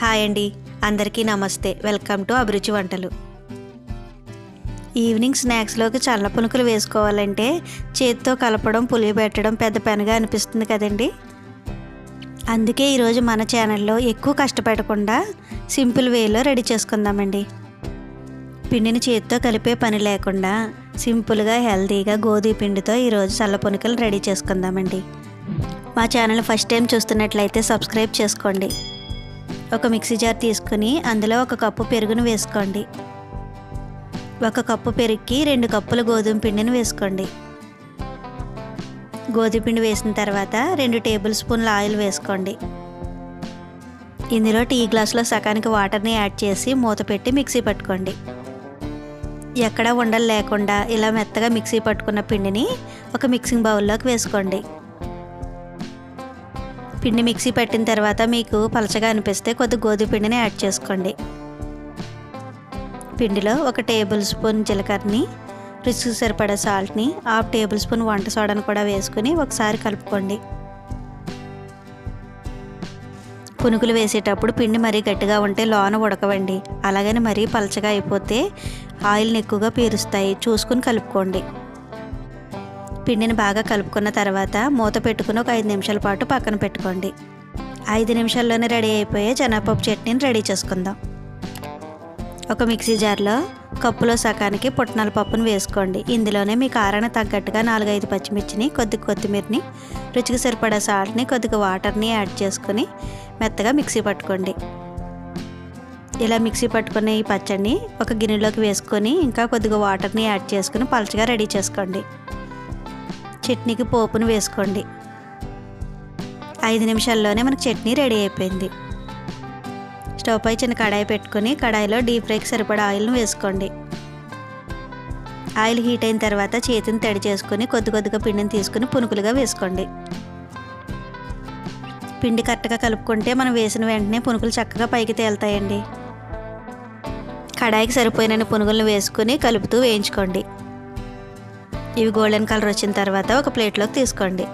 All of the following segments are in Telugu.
హాయ్ అండి. అందరికీ నమస్తే. వెల్కమ్ టు అభిరుచి వంటలు. ఈవినింగ్ స్నాక్స్లోకి చల్ల పునుకులు వేసుకోవాలంటే చేతితో కలపడం పులియబెట్టడం పెద్ద పెనగా అనిపిస్తుంది కదండి. అందుకే ఈరోజు మన ఛానల్లో ఎక్కువ కష్టపడకుండా సింపుల్ వేలో రెడీ చేసుకుందామండి. పిండిని చేతితో కలిపే పని లేకుండా సింపుల్గా హెల్తీగా గోధుమ పిండితో ఈరోజు చల్ల పునుకలు రెడీ చేసుకుందామండి. మా ఛానల్ ఫస్ట్ టైం చూస్తున్నట్లయితే సబ్స్క్రైబ్ చేసుకోండి. ఒక మిక్సీ జార్ తీసుకుని అందులో ఒక కప్పు పెరుగును వేసుకోండి. ఒక కప్పు పెరుగుకి రెండు కప్పుల గోధుమ పిండిని వేసుకోండి. గోధుమ పిండి వేసిన తర్వాత రెండు టేబుల్ స్పూన్ల ఆయిల్ వేసుకోండి. ఇందులో టీ గ్లాసులో సగానికి వాటర్ని యాడ్ చేసి మూత పెట్టి మిక్సీ పట్టుకోండి. ఎక్కడ ఉండలు లేకుండా ఇలా మెత్తగా మిక్సీ పట్టుకున్న పిండిని ఒక మిక్సింగ్ బౌల్లోకి వేసుకోండి. పిండి మిక్సీ పెట్టిన తర్వాత మీకు పలచగా అనిపిస్తే కొద్ది గోధుమ పిండిని యాడ్ చేసుకోండి. పిండిలో ఒక టేబుల్ స్పూన్ జీలకర్రని రుచికి సరిపడే సాల్ట్ని హాఫ్ టేబుల్ స్పూన్ వంట సోడాను కూడా వేసుకుని ఒకసారి కలుపుకోండి. పునుకులు వేసేటప్పుడు పిండి మరీ గట్టిగా ఉంటే లోన ఉడకవండి. అలాగని మరీ పలచగా అయిపోతే ఆయిల్ని ఎక్కువగా పీరుస్తాయి. చూసుకుని కలుపుకోండి. పిండిని బాగా కలుపుకున్న తర్వాత మూత పెట్టుకుని ఒక ఐదు నిమిషాల పాటు పక్కన పెట్టుకోండి. ఐదు నిమిషాల్లోనే రెడీ అయిపోయే శనగపప్పు చట్నీని రెడీ చేసుకుందాం. ఒక మిక్సీ జార్లో కప్పులో సగానికి పుట్నాల పప్పును వేసుకోండి. ఇందులోనే మీ కారానికి తగ్గట్టుగా నాలుగైదు పచ్చిమిర్చిని కొద్ది కొత్తిమీరని రుచికి సరిపడా సాల్ట్ని కొద్దిగా వాటర్ని యాడ్ చేసుకుని మెత్తగా మిక్సీ పట్టుకోండి. ఇలా మిక్సీ పట్టుకునే ఈ పచ్చడిని ఒక గిన్నెలోకి వేసుకొని ఇంకా కొద్దిగా వాటర్ని యాడ్ చేసుకుని పలచగా రెడీ చేసుకోండి. చట్నీకి పోపును వేసుకోండి. ఐదు నిమిషాల్లోనే మనకు చట్నీ రెడీ అయిపోయింది. స్టవ్ పై చిన్న కడాయి పెట్టుకొని కడాయిలో డీప్ ఫ్రైకి సరిపడా ఆయిల్ను వేసుకోండి. ఆయిల్ హీట్ అయిన తర్వాత చేతిని తడి చేసుకొని కొద్ది కొద్దిగా పిండిని తీసుకుని పునుకులుగా వేసుకోండి. పిండి కరెక్ట్గా కలుపుకుంటే మనం వేసిన వెంటనే పునుకులు చక్కగా పైకి తేలుతాయండి. కడాయికి సరిపోయినన్ని పునుగులను వేసుకుని కలుపుతూ వేయించుకోండి. ఇవి గోల్డెన్ కలర్ వచ్చిన తర్వాత ఒక ప్లేట్లోకి తీసుకోండి.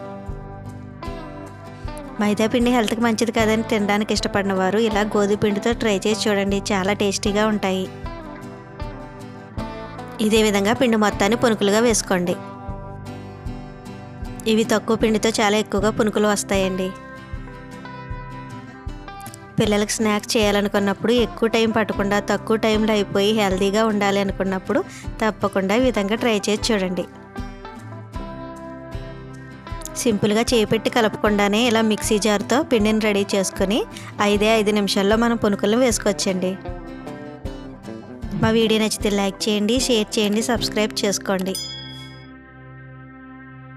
మైదా పిండి హెల్త్కి మంచిది కాదని తినడానికి ఇష్టపడిన వారు ఇలా గోధుమ పిండితో ట్రై చేసి చూడండి. చాలా టేస్టీగా ఉంటాయి. ఇదే విధంగా పిండి మొత్తాన్ని పునుకులుగా వేసుకోండి. ఇవి తక్కువ పిండితో చాలా ఎక్కువగా పునుకులు వస్తాయండి. పిల్లలకు స్నాక్స్ చేయాలనుకున్నప్పుడు ఎక్కువ టైం పట్టకుండా తక్కువ టైంలో అయిపోయి హెల్తీగా ఉండాలి అనుకున్నప్పుడు తప్పకుండా ఈ విధంగా ట్రై చేసి చూడండి. సింపుల్గా చేపెట్టి కలపకుండానే ఇలా మిక్సీ జార్తో పిండిని రెడీ చేసుకొని ఐదే ఐదు నిమిషాల్లో మనం పునుకులను వేసుకోవచ్చండి. మా వీడియో నచ్చితే లైక్ చేయండి షేర్ చేయండి సబ్స్క్రైబ్ చేసుకోండి.